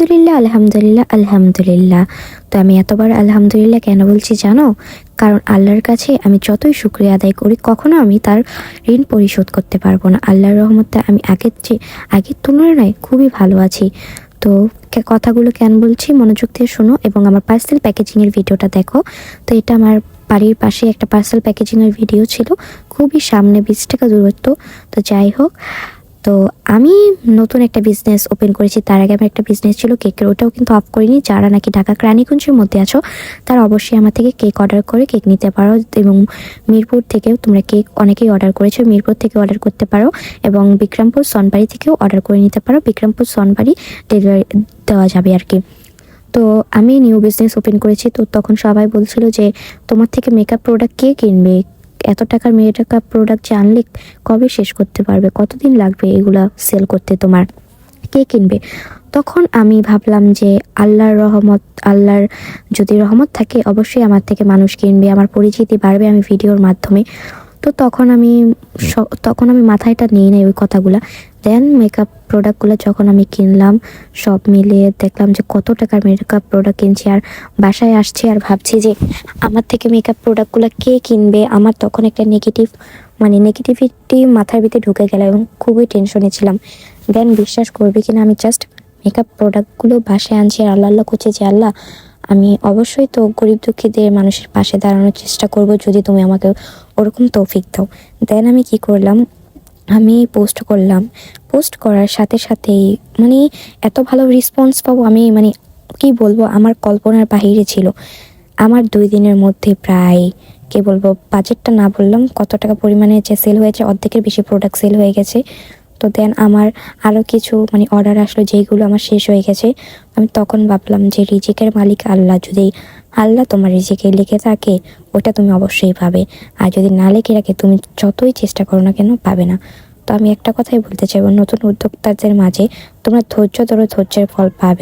আলহামদুলিল্লাহ আলহামদুলিল্লাহ আলহামদুলিল্লাহ। তো আমি এতবার আলহামদুলিল্লাহ কেন বলছি জানো? কারণ আল্লাহর কাছে আমি যতই শুক্রিয়া আদায় করি, কখনো আমি তার ঋণ পরিশোধ করতে পারব না। আল্লাহর রহমতে আমি আগের চেয়ে আগের তুলনায় খুবই ভালো আছি। তো কথাগুলো কেন বলছি? মনোযোগ দিয়ে শোনো এবং আমার পার্সেল প্যাকেজিংয়ের ভিডিওটা দেখো। তো এটা আমার বাড়ির পাশে একটা পার্সেল প্যাকেজিংয়ের ভিডিও ছিল, খুবই সামনে বিশ টাকা দূরত্ব। তো যাই হোক তো আমি নতুন একটা বিজনেস ওপেন করেছি। তার আগে আমার একটা বিজনেস ছিল কেকের ওটাও কিন্তু অফ করিনি। যারা নাকি ঢাকা রানীগঞ্জের মধ্যে আছো, তারা অবশ্যই আমার থেকে কেক অর্ডার করে কেক নিতে পারো এবং মিরপুর থেকেও তোমরা কেক অনেকেই অর্ডার করেছ। মিরপুর থেকে অর্ডার করতে পারো এবং বিক্রমপুর সনবাড়ি থেকেও অর্ডার করে নিতে পারো। বিক্রমপুর সনবাড়ি ডেলিভারি দেওয়া যাবে আর কি তো আমি নিউ বিজনেস ওপেন করেছি। তো তখন সবাই বলছিল যে, তোমার থেকে মেকআপ প্রোডাক্ট কে কিনবে? এত টাকার মেয়ে টাকা প্রোডাক্ট যে আনলে কবে শেষ করতে পারবে? কতদিন লাগবে এগুলা সেল করতে তোমার? কে কিনবে? তখন আমি ভাবলাম যে আল্লাহর রহমত, আল্লাহর যদি রহমত থাকে, অবশ্যই আমার থেকে মানুষ কিনবে, আমার পরিচিতি বাড়বে আমি ভিডিওর মাধ্যমে। তো তখন আমি তখন আমি মাথায় এটা নিয়ে নেই ওই কথাগুলো। দেন মেকআপ প্রোডাক্টগুলো যখন আমি কিনলাম, সব মিলিয়ে দেখলাম যে কত টাকার মেকআপ প্রোডাক্ট কিনছি আর বাসায় আসছি আর ভাবছি যে আমার থেকে মেকআপ প্রোডাক্টগুলো কে কিনবে? আমার তখন একটা নেগেটিভ মানে নেগেটিভিটি মাথার ভিতরে ঢুকে গেল এবং খুবই টেনশনে ছিলাম। দেন বিশ্বাস করবে কিনা আমি জাস্ট মেকআপ প্রোডাক্টগুলো বাসায় আনছি আর আল্লাহ আল্লাহ করছি যে আল্লাহ আমি অবশ্যই তো গরিব দুঃখীদের মানুষের পাশে দাঁড়ানোর চেষ্টা করব যদি তুমি আমাকে ওরকম তৌফিক দাও। দেন আমি কি করলাম? আমি পোস্ট করলাম। পোস্ট করার সাথে সাথেই মানে এত ভালো রেসপন্স পাবো আমি মানে কি বলব? আমার কল্পনার বাহিরে ছিল। আমার দুই দিনের মধ্যে প্রায় কি বলব? বাজেটটা না বললাম, কত টাকা পরিমাণে যে সেল হয়েছে, অর্ধেকের বেশি প্রোডাক্ট সেল হয়ে গেছে। তো দেন আমার আরও কিছু মানে অর্ডার আসলো যেইগুলো আমার শেষ হয়ে গেছে। আমি তখন ভাবলাম যে রিজিকের মালিক আল্লাহ, যদি আল্লাহ তোমার রিজিকে লিখে থাকে, ওটা তুমি অবশ্যই পাবে। আর যদি না লিখে রাখে, তুমি যতই চেষ্টা করো না কেন, পাবে না। তো আমি একটা কথাই বলতে চাইব, নতুন উদ্যোক্তাদের মাঝে তোমরা ধৈর্য ধরো, ধৈর্যের ফল পাবে।